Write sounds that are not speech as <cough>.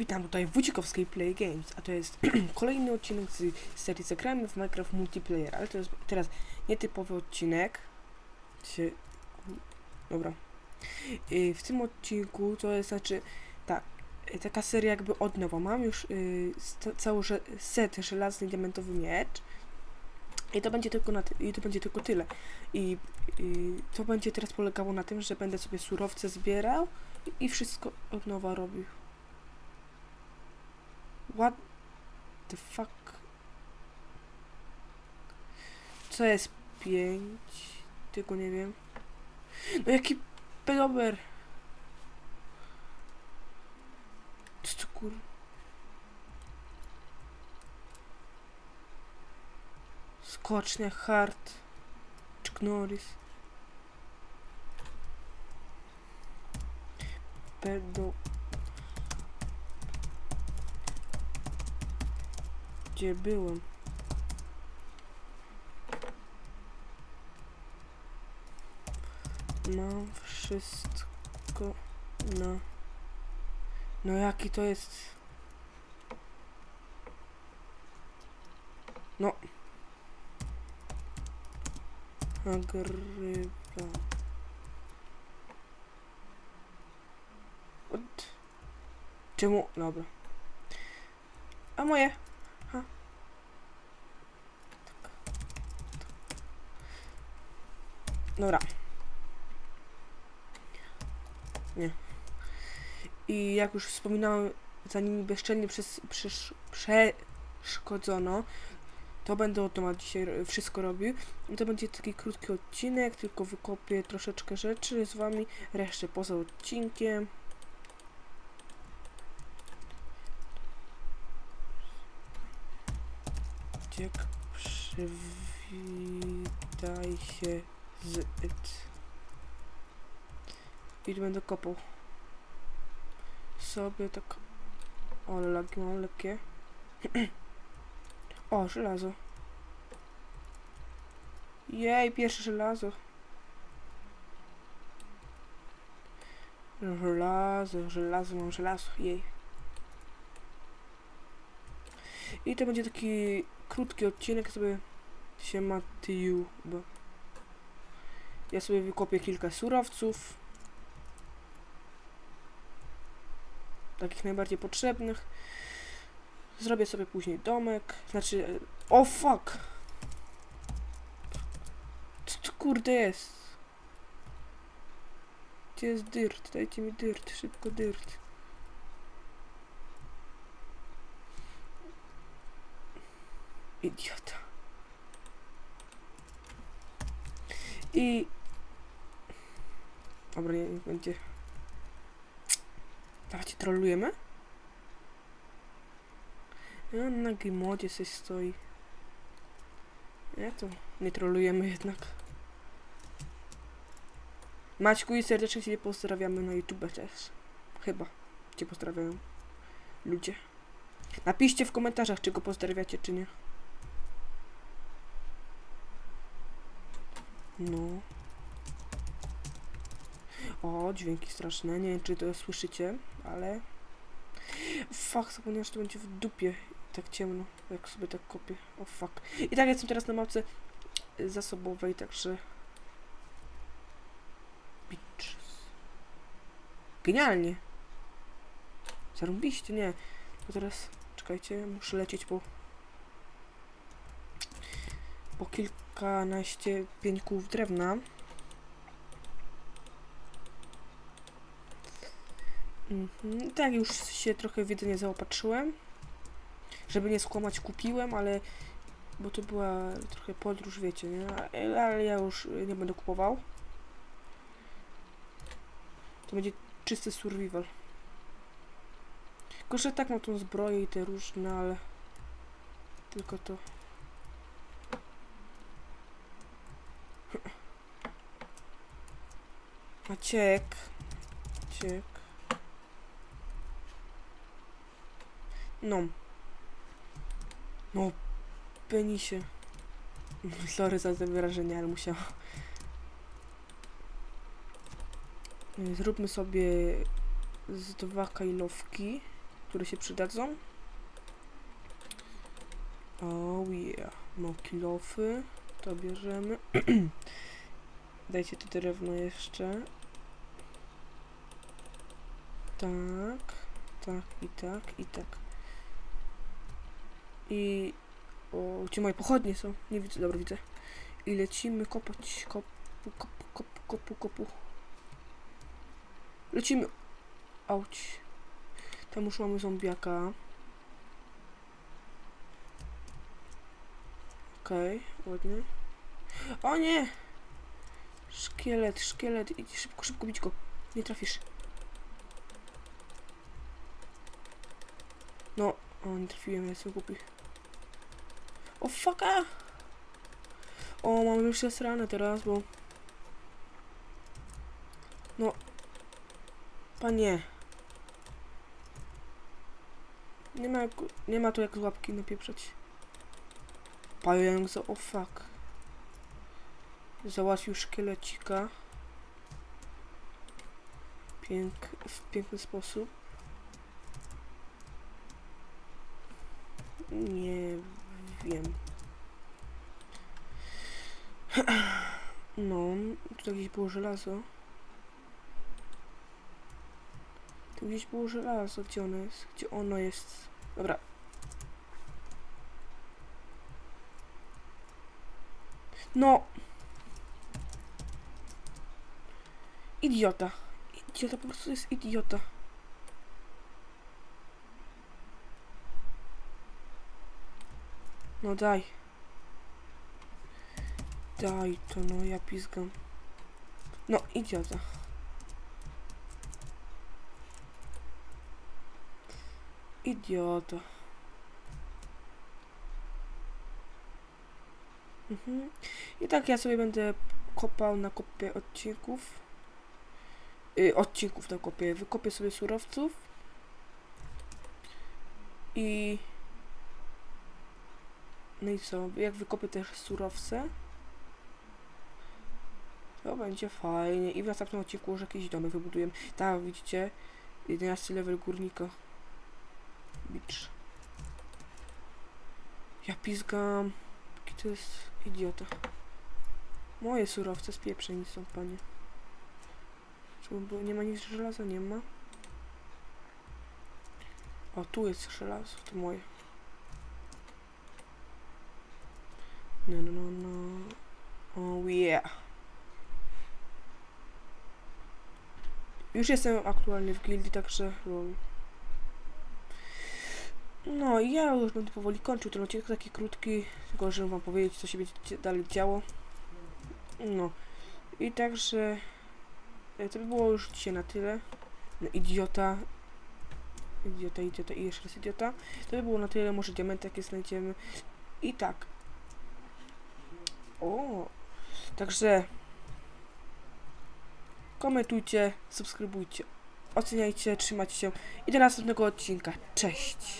Witam tutaj w Wójcikowskiej Play Games, a to jest <clears throat> kolejny odcinek z serii Zagrajmy w Minecraft Multiplayer, ale to jest teraz nietypowy odcinek. Się... Dobra. I w tym odcinku to jest znaczy tak, y, taka seria jakby od nowa. Mam już y, cały set żelazny diamentowy miecz. I to będzie tylko na i to będzie tylko tyle. I, I to będzie teraz polegało na tym, że będę sobie surowce zbierał i wszystko od nowa robił. What the fuck? Co jest pięć? Tylko nie wiem. No jaki pedober? Co to kur... Skocznia, hard. Chuck Norris. Gdzie byłem? Mam wszystko na... No jaki to jest... No. Nagrywa. Od... Czemu? Dobra. A moje? Ha. Tak. Dobra. Nie. I jak już wspominałem, zanim bezczelnie przez, przeszkodzono, to będę nowa dzisiaj wszystko robił. I to będzie taki krótki odcinek, tylko wykopię troszeczkę rzeczy z wami, resztę poza odcinkiem. Ciek, przywitaj się z it. I będę kopał. Sobie tak. O, lagi mam lekkie. <clears throat> o, żelazo. Jej, pierwsze żelazo. Żelazo, żelazo, mam żelazo, jej. I to będzie taki krótki odcinek sobie się bo ja sobie wykopię kilka surowców. Takich najbardziej potrzebnych. Zrobię sobie później domek. Znaczy. e, O fuck! Co to kurde jest? Gdzie jest dirt? Dajcie mi dirt, szybko dirt. Idiota. I... Dobra, nie, nie będzie... Dawajcie, trolujemy? Ja na Gimodzie coś stoi. Nie, to nie trolujemy jednak. Maćku i serdecznie Cię pozdrawiamy na YouTube też. Chyba Cię pozdrawiają ludzie. Napiszcie w komentarzach, czy go pozdrawiacie, czy nie. No. O, dźwięki straszne. Nie wiem, czy to słyszycie, ale... Fuck, zapomniałem, że to będzie w dupie. Tak ciemno, jak sobie tak kopię. O fuck. I tak jestem teraz na mapce zasobowej, także... Bitches. Genialnie. Zarąbiście, nie. To teraz, czekajcie, muszę lecieć po... Po kilkanaście pieńków drewna. Mhm. Tak, już się trochę w jedzenie zaopatrzyłem. Żeby nie skłamać, kupiłem, ale... Bo to była trochę podróż, wiecie, nie? Ale ja już nie będę kupował. To będzie czysty survival. Tylko, że tak mam tą zbroję i te różne, ale... Tylko to... <laughs> Maciek. Maciek. No. No, penisie. <laughs> Sorry za te wyrażenie, ale musiałam. Zróbmy sobie z dwa kajlowki, które się przydadzą. Oh yeah. No kilofy. To bierzemy. <clears throat> Dajcie to drewno jeszcze. Tak. Tak i tak i tak. I... O, gdzie moje pochodnie są? Nie widzę, dobra widzę. I lecimy kopać. Kopu, kopu, kopu, kopu, kopu. Lecimy. Auć. Tam już mamy zombiaka. Okej, ładnie. O nie! Szkielet, szkielet. Idź szybko, szybko bić go. Nie trafisz. No, o, nie trafiłem, ja jestem głupi. O, fucka! O, mamy już ranę teraz, bo... No. Panie. Nie ma, jak, nie ma tu jak z łapki napieprzeć. Pająk za... O, fuck. Załatwił szkielecika. Pięk, w piękny sposób. Nie wiem. No, tu gdzieś było żelazo. Tu gdzieś było żelazo. Gdzie ono jest? Gdzie ono jest? Dobra. No! Idiota. Idiota, po prostu jest idiota. No daj. Daj to, no ja pizgam. No, idiota. Idiota. Mhm. I tak ja sobie będę kopał na kopie odcinków. Y, odcinków na kopie. Wykopię sobie surowców. I... No i co? Jak wykopię też surowce, to będzie fajnie. I w następnym odcinku już jakiś domek wybudujemy. Tak, widzicie? 11 level górnika. Bicz. Ja pizgam. Jaki to jest idiota. Moje surowce z pieprzeń są, panie. Bo nie ma nic żelaza? Nie ma. O, tu jest żelazo, to moje. No, no, no, no. Oh yeah. Już jestem aktualnie w gildii, także lol. No i ja już będę powoli kończył ten odcinek taki krótki, tylko żeby wam powiedzieć, co się będzie dzie- dalej działo. No. I także e, to by było już dzisiaj na tyle. No idiota. Idiota, idiota i jeszcze raz idiota. To by było na tyle, może diamenty jakie znajdziemy. I tak. O. Także komentujcie, subskrybujcie, oceniajcie, trzymajcie się i do następnego odcinka. Cześć!